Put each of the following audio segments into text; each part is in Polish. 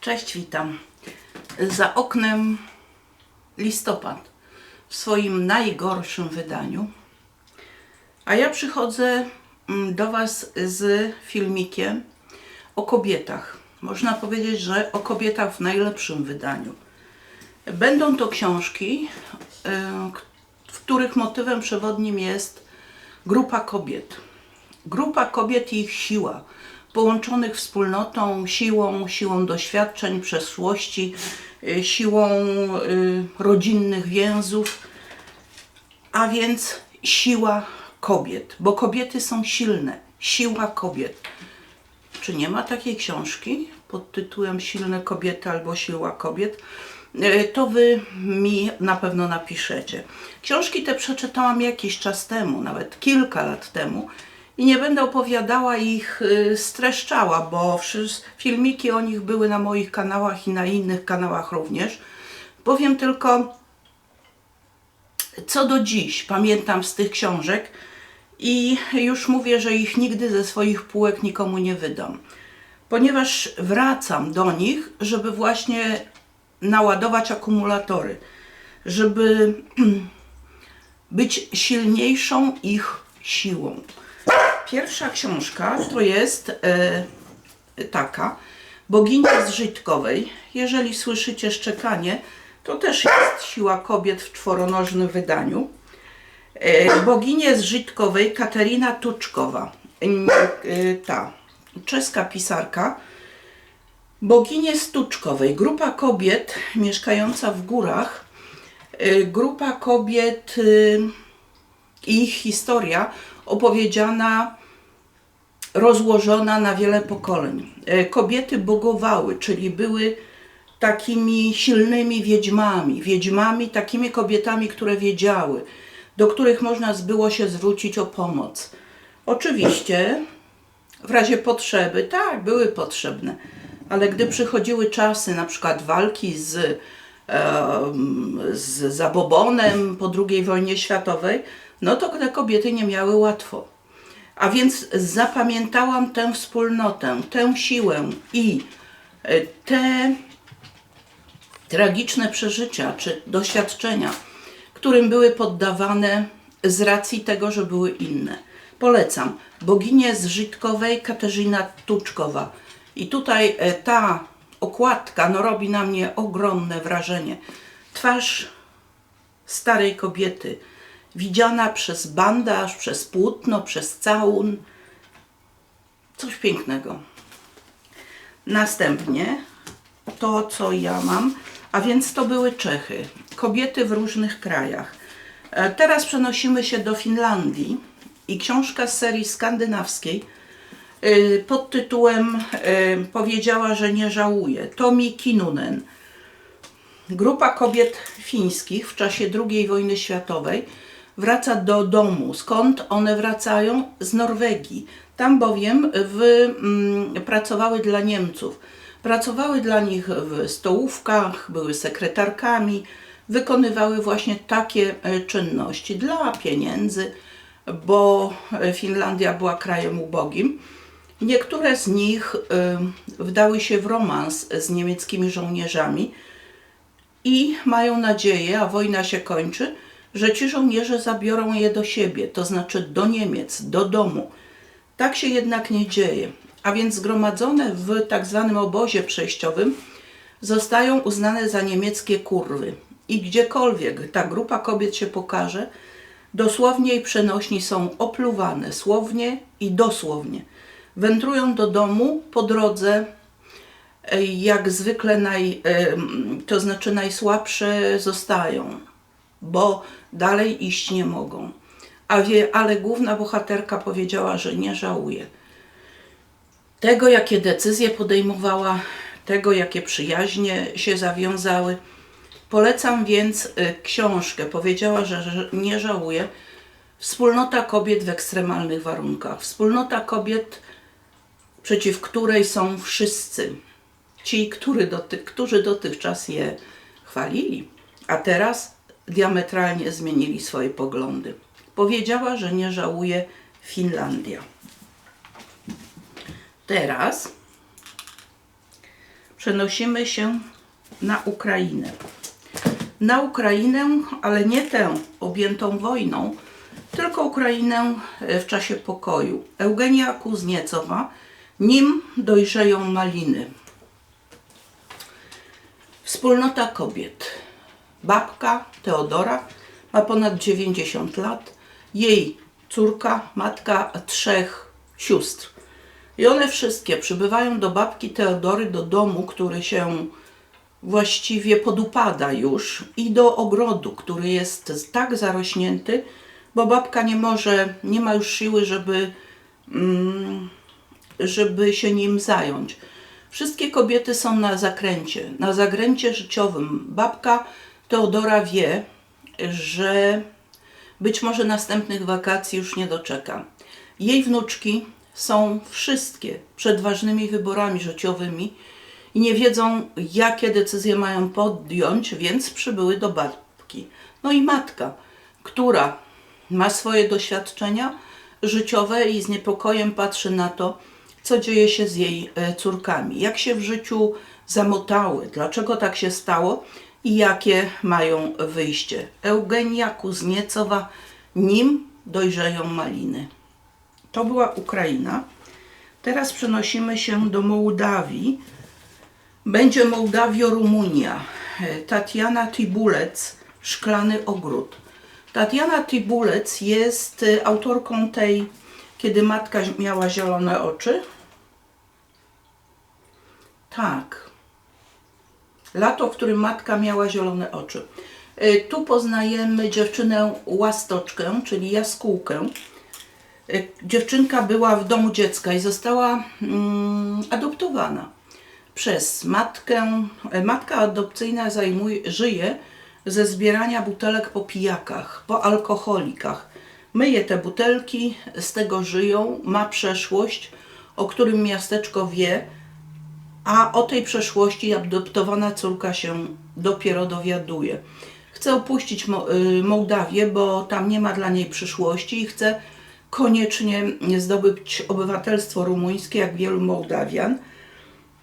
Cześć, witam. Za oknem listopad w swoim najgorszym wydaniu. A ja przychodzę mm, do Was z filmikiem o kobietach. Można powiedzieć, że o kobietach w najlepszym wydaniu. Będą to książki, y, w których motywem przewodnim jest grupa kobiet. Grupa kobiet i ich siła, połączonych wspólnotą, siłą, siłą doświadczeń, przeszłości, y, siłą y, rodzinnych więzów, a więc siła kobiet, bo kobiety są silne. Siła kobiet. Czy nie ma takiej książki pod tytułem Silne kobiety albo Siła kobiet? E, To wy mi na pewno napiszecie. Książki te przeczytałam jakiś czas temu, nawet kilka lat temu i nie będę opowiadała ich, y, streszczała, bo filmiki o nich były na moich kanałach i na innych kanałach również. Powiem tylko, co do dziś pamiętam z tych książek i już mówię, że ich nigdy ze swoich półek nikomu nie wydam, ponieważ wracam do nich, żeby właśnie naładować akumulatory, żeby być silniejszą ich siłą. Pierwsza książka to jest e, taka, Boginia z Żydkowej. Jeżeli słyszycie szczekanie, to też jest siła kobiet w czworonożnym wydaniu. E, Boginię z Żydkowej Katerina Tuczkowa. Mm, e, Ta czeska pisarka. Boginię z Tuczkowej. Grupa kobiet mieszkająca w górach. E, Grupa kobiet y, i ich historia opowiedziana, rozłożona na wiele pokoleń. E, Kobiety bogowały, czyli były takimi silnymi wiedźmami, wiedźmami, takimi kobietami, które wiedziały, do których można było się zwrócić o pomoc. Oczywiście w razie potrzeby, tak, były potrzebne, ale gdy przychodziły czasy na przykład walki z, em, z zabobonem po II wojnie światowej, no to te kobiety nie miały łatwo. A więc zapamiętałam tę wspólnotę, tę siłę i e, te tragiczne przeżycia czy doświadczenia, którym były poddawane z racji tego, że były inne. Polecam. Boginię z Żydkowej Katarzyna Tuczkowa. I tutaj e, ta okładka no, robi na mnie ogromne wrażenie. Twarz starej kobiety, widziana przez bandaż, przez płótno, przez całun. Coś pięknego. Następnie to, co ja mam, a więc to były Czechy. Kobiety w różnych krajach. E, Teraz przenosimy się do Finlandii i książka z serii skandynawskiej y, pod tytułem y, Powiedziała, że nie żałuje. Tomi Kinunen. Grupa kobiet fińskich w czasie II wojny światowej wraca do domu. Skąd one wracają? Z Norwegii. Tam bowiem w, mm, pracowały dla Niemców. Pracowały dla nich w stołówkach, były sekretarkami, wykonywały właśnie takie e, czynności dla pieniędzy, bo e, Finlandia była krajem ubogim. Niektóre z nich e, wdały się w romans z niemieckimi żołnierzami i mają nadzieję, a wojna się kończy, że ci żołnierze zabiorą je do siebie, to znaczy do Niemiec, do domu. Tak się jednak nie dzieje, a więc zgromadzone w tak zwanym obozie przejściowym zostają uznane za niemieckie kurwy. I gdziekolwiek ta grupa kobiet się pokaże, dosłownie i przenośni są opluwane, słownie i dosłownie. Wędrują do domu po drodze e, jak zwykle naj, to znaczy najsłabsze zostają, bo dalej iść nie mogą. A wie, ale główna bohaterka powiedziała, że nie żałuje. Tego, jakie decyzje podejmowała, tego, jakie przyjaźnie się zawiązały. Polecam więc y, książkę. Powiedziała, że, nie żałuje. Wspólnota kobiet w ekstremalnych warunkach. Wspólnota kobiet, przeciw której są wszyscy. Ci, którzy dotychczas je chwalili, a teraz diametralnie zmienili swoje poglądy. Powiedziała, że nie żałuje Finlandia. Teraz przenosimy się na Ukrainę. Na Ukrainę, ale nie tę objętą wojną, tylko Ukrainę e, w czasie pokoju. Eugenia Kuzniecowa, nim dojrzeją maliny. Wspólnota kobiet. Babka Teodora ma ponad 90 lat. Jej córka, matka trzech sióstr. I one wszystkie przybywają do babki Teodory, do domu, który się właściwie podupada już, i do ogrodu, który jest tak zarośnięty, bo babka nie może, nie ma już siły, żeby, mm, żeby się nim zająć. Wszystkie kobiety są na zakręcie, na zakręcie życiowym. Babka Teodora wie, że być może następnych wakacji już nie doczeka. Jej wnuczki są wszystkie przed ważnymi wyborami życiowymi i nie wiedzą, jakie decyzje mają podjąć, więc przybyły do babki. No i matka, która ma swoje doświadczenia życiowe i z niepokojem patrzy na to, co dzieje się z jej e, córkami, jak się w życiu zamotały, dlaczego tak się stało i jakie mają wyjście. Eugenia Kuzniecowa, nim dojrzeją maliny. To była Ukraina. Teraz przenosimy się do Mołdawii. Będzie Mołdawio-Rumunia. Tatiana Tibulec, Szklany Ogród. Tatiana Tibulec jest autorką tej, kiedy matka miała zielone oczy. Tak. Lato, w którym matka miała zielone oczy. E, Tu poznajemy dziewczynę Łastoczkę, czyli jaskółkę. E, Dziewczynka była w domu dziecka i została mm, adoptowana przez matkę. E, Matka adopcyjna zajmuje, żyje ze zbierania butelek po pijakach, po alkoholikach. Myje te butelki, z tego żyją, ma przeszłość, o którym miasteczko wie, a o tej przeszłości adoptowana córka się dopiero dowiaduje. Chce opuścić y, Mołdawię, bo tam nie ma dla niej przyszłości i chce koniecznie zdobyć obywatelstwo rumuńskie, jak wielu Mołdawian.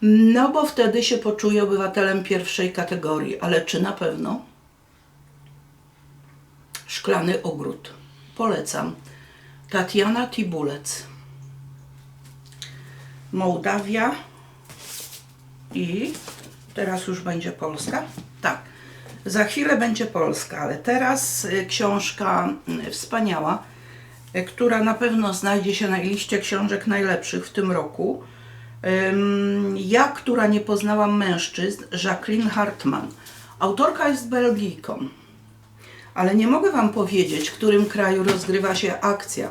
No bo wtedy się poczuje obywatelem pierwszej kategorii, ale czy na pewno? Szklany ogród. Polecam. Tatiana Tibulec. Mołdawia i teraz już będzie Polska. Tak. Za chwilę będzie Polska, ale teraz y, książka y, wspaniała, y, która na pewno znajdzie się na liście książek najlepszych w tym roku. Ja, która nie poznałam mężczyzn, Jacqueline Hartmann. Autorka jest Belgijką, ale nie mogę Wam powiedzieć, w którym kraju rozgrywa się akcja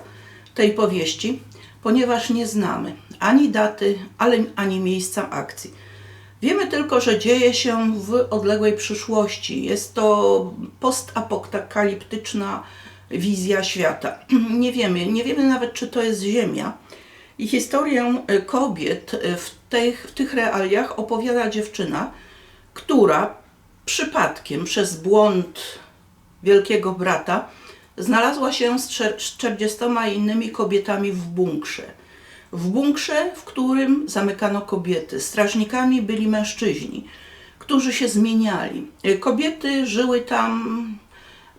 tej powieści, ponieważ nie znamy ani daty, ale ani miejsca akcji. Wiemy tylko, że dzieje się w odległej przyszłości. Jest to postapokaliptyczna wizja świata. Nie wiemy, nie wiemy nawet, czy to jest Ziemia. I historię e, kobiet e, w tych, w tych realiach opowiada dziewczyna, która przypadkiem przez błąd wielkiego brata znalazła się z 40 innymi kobietami w bunkrze. W bunkrze, w którym zamykano kobiety. Strażnikami byli mężczyźni, którzy się zmieniali. Kobiety żyły tam,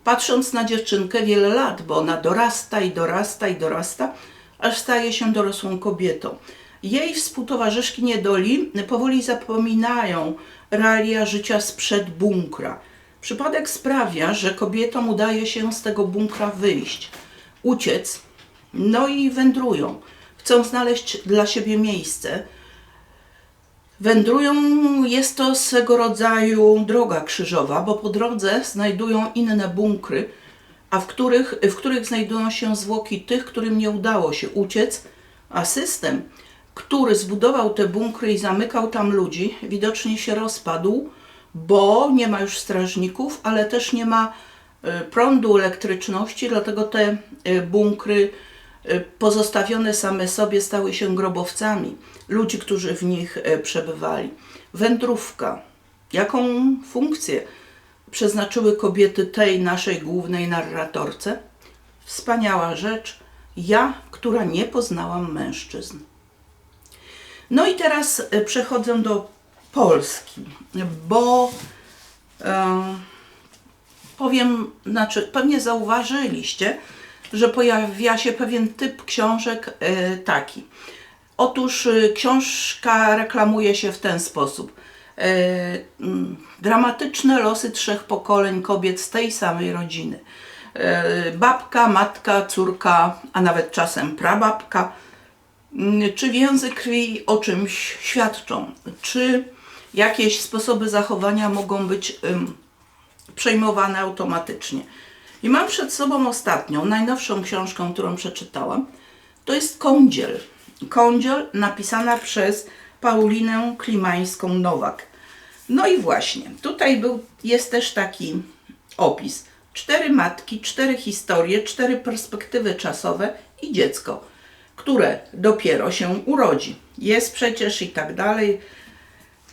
patrząc na dziewczynkę wiele lat, bo ona dorasta i dorasta i dorasta, aż staje się dorosłą kobietą. Jej współtowarzyszki niedoli powoli zapominają realia życia sprzed bunkra. Przypadek sprawia, że kobietom udaje się z tego bunkra wyjść, uciec, no i wędrują. Chcą znaleźć dla siebie miejsce. Wędrują, jest to swego rodzaju droga krzyżowa, bo po drodze znajdują inne bunkry, a w których, w których znajdują się zwłoki tych, którym nie udało się uciec, a system, który zbudował te bunkry i zamykał tam ludzi, widocznie się rozpadł, bo nie ma już strażników, ale też nie ma e, prądu, elektryczności, dlatego te e, bunkry pozostawione same sobie stały się grobowcami ludzi, którzy w nich e, przebywali. Wędrówka. Jaką funkcję przeznaczyły kobiety tej naszej głównej narratorce? Wspaniała rzecz. Ja, która nie poznałam mężczyzn. No i teraz e, przechodzę do Polski, bo e, powiem, znaczy pewnie zauważyliście, że pojawia się pewien typ książek e, taki. Otóż e, książka reklamuje się w ten sposób. E, dramatyczne losy trzech pokoleń kobiet z tej samej rodziny. Babka, matka, córka, a nawet czasem prababka. Czy więzy krwi o czymś świadczą? Czy jakieś sposoby zachowania mogą być przejmowane automatycznie? I mam przed sobą ostatnią, najnowszą książkę, którą przeczytałam. To jest Kądziel. Kądziel napisana przez Paulinę Klimańską-Nowak. No i właśnie, tutaj był, jest też taki opis. Cztery matki, cztery historie, cztery perspektywy czasowe i dziecko, które dopiero się urodzi. Jest przecież i tak dalej.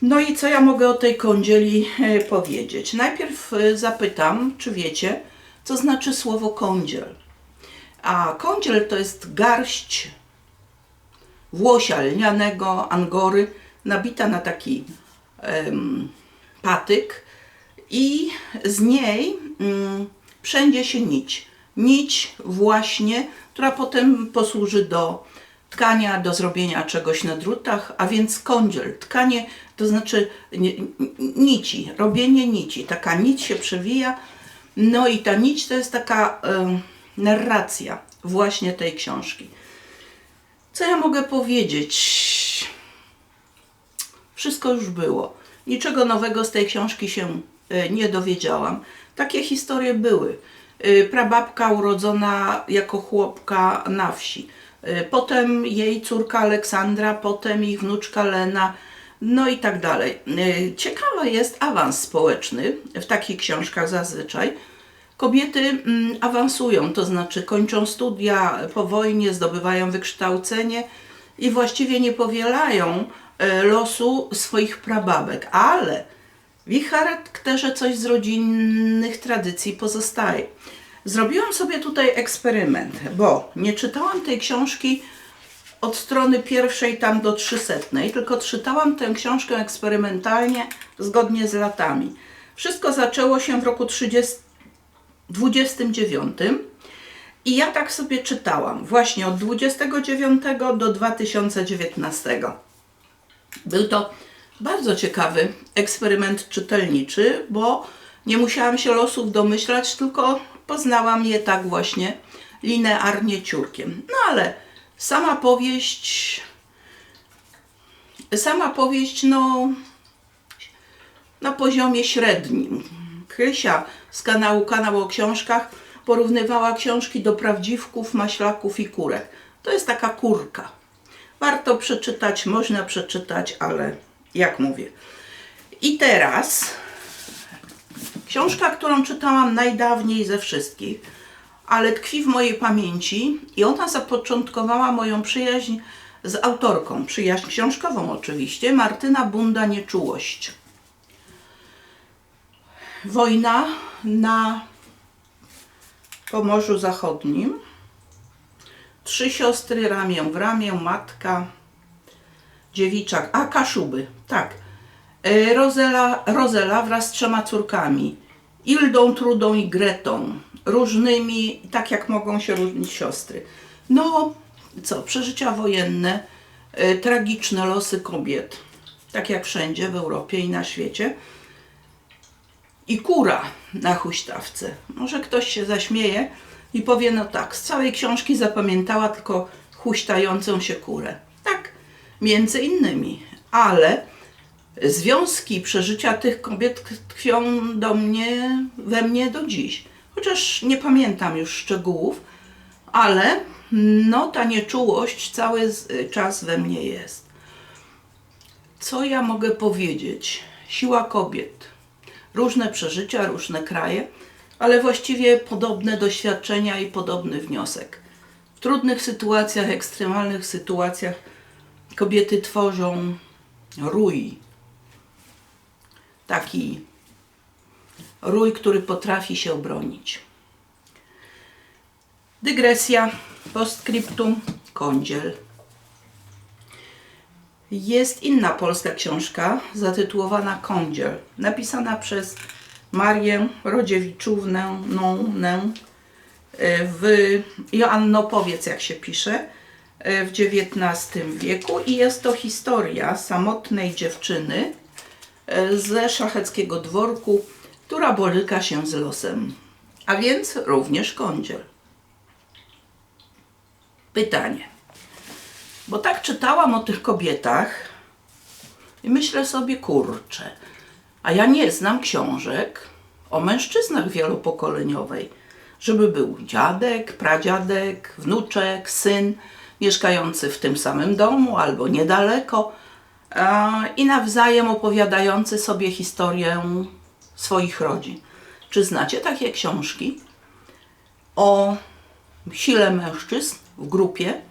No i co ja mogę o tej kądzieli e, powiedzieć? Najpierw e, zapytam, czy wiecie, co znaczy słowo kądziel. A kądziel to jest garść włosia lnianego, angory, nabita na taki em, patyk i z niej mm, przędzie się nić. Nić właśnie, która potem posłuży do tkania, do zrobienia czegoś na drutach, a więc kądziel. Tkanie to znaczy ni- ni- nici, robienie nici. Taka nić się przewija, no i ta nić to jest taka em, narracja właśnie tej książki. Co ja mogę powiedzieć? Wszystko już było. Niczego nowego z tej książki się e, nie dowiedziałam. Takie historie były. E, Prababka urodzona jako chłopka na wsi. E, Potem jej córka Aleksandra, potem ich wnuczka Lena, no i tak dalej. E, Ciekawy jest awans społeczny w takich książkach zazwyczaj. Kobiety mm, awansują, to znaczy kończą studia po wojnie, zdobywają wykształcenie i właściwie nie powielają e, losu swoich prababek, ale w ich charakterze coś z rodzinnych tradycji pozostaje. Zrobiłam sobie tutaj eksperyment, bo nie czytałam tej książki od strony pierwszej tam do trzysetnej, tylko czytałam tę książkę eksperymentalnie zgodnie z latami. Wszystko zaczęło się w roku 30, 29 i ja tak sobie czytałam właśnie od 29 do 2019. Był to bardzo ciekawy eksperyment czytelniczy, bo nie musiałam się losów domyślać, tylko poznałam je tak właśnie linearnie ciurkiem. No ale sama powieść, sama powieść, no na poziomie średnim. Krysia z kanału Kanał o Książkach porównywała książki do prawdziwków, maślaków i kurek. To jest taka kurka. Warto przeczytać, można przeczytać, ale jak mówię. I teraz książka, którą czytałam najdawniej ze wszystkich, ale tkwi w mojej pamięci i ona zapoczątkowała moją przyjaźń z autorką, przyjaźń książkową oczywiście, Martyna Bunda Nieczułość. Wojna na Pomorzu Zachodnim. Trzy siostry ramię w ramię, matka, dziewiczak, a Kaszuby, tak. E, Rozela, Rozela wraz z trzema córkami, Ildą, Trudą i Gretą, różnymi, tak jak mogą się różnić siostry. No, co, przeżycia wojenne, e, tragiczne losy kobiet, tak jak wszędzie w Europie i na świecie i kura na huśtawce. Może ktoś się zaśmieje i powie, no tak, z całej książki zapamiętała tylko huśtającą się kurę. Tak, między innymi, ale związki przeżycia tych kobiet tkwią do mnie, we mnie do dziś. Chociaż nie pamiętam już szczegółów, ale no ta nieczułość cały z- czas we mnie jest. Co ja mogę powiedzieć? Siła kobiet. Różne przeżycia, różne kraje, ale właściwie podobne doświadczenia i podobny wniosek. W trudnych sytuacjach, ekstremalnych sytuacjach kobiety tworzą rój. Taki rój, który potrafi się obronić. Dygresja, postscriptum, kądziel. Jest inna polska książka zatytułowana Kądziel, napisana przez Marię Rodziewiczównę,ną, nę, e, w Joanno Powiedz jak się pisze w XIX wieku i jest to historia samotnej dziewczyny ze szlacheckiego dworku, która boryka się z losem, a więc również kądziel. Pytanie. Bo tak czytałam o tych kobietach i myślę sobie, kurczę, a ja nie znam książek o mężczyznach wielopokoleniowej, żeby był dziadek, pradziadek, wnuczek, syn, mieszkający w tym samym domu albo niedaleko i nawzajem opowiadający sobie historię swoich rodzin. Czy znacie takie książki o sile mężczyzn w grupie?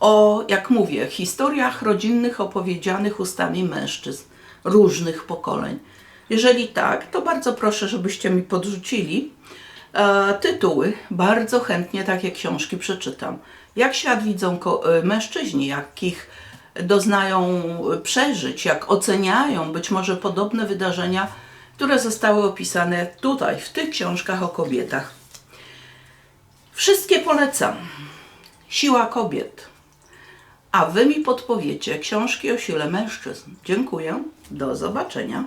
o, jak mówię, historiach rodzinnych opowiedzianych ustami mężczyzn różnych pokoleń. Jeżeli tak, to bardzo proszę, żebyście mi podrzucili e, tytuły. Bardzo chętnie takie książki przeczytam. Jak świat widzą e, mężczyźni, jakich doznają przeżyć, jak oceniają być może podobne wydarzenia, które zostały opisane tutaj, w tych książkach o kobietach. Wszystkie polecam. Siła kobiet. A wy mi podpowiecie książki o sile mężczyzn. Dziękuję. Do zobaczenia.